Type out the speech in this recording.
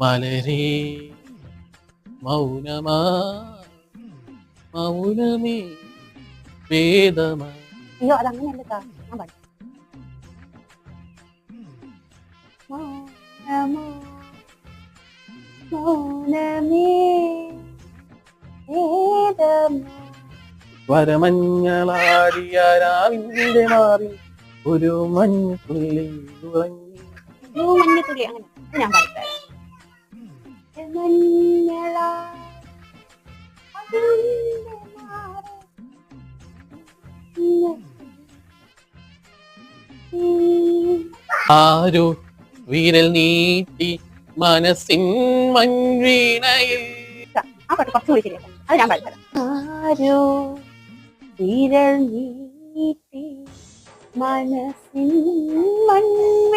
മലരേ മൗനമാ മൗനമേ വേദമാ അയ്യോ അതങ്ങനെയല്ല കേട്ടോ ഞാൻ പാടി. വരമഞ്ഞളാടിയ രാവിന്റെ മാറി ഒരു മഞ്ഞുള്ളിൽ ഉറങ്ങി. ഒരു മഞ്ഞത്തുള്ളി അങ്ങനെ ഞാൻ പാടിത്തരാം മഞ്ഞളാ ആരോ നീട്ടി മനസ്സിൻ മൺവീണയിൽ. നീട്ടി മനസ്സിൻ മൺവീണയിൽ.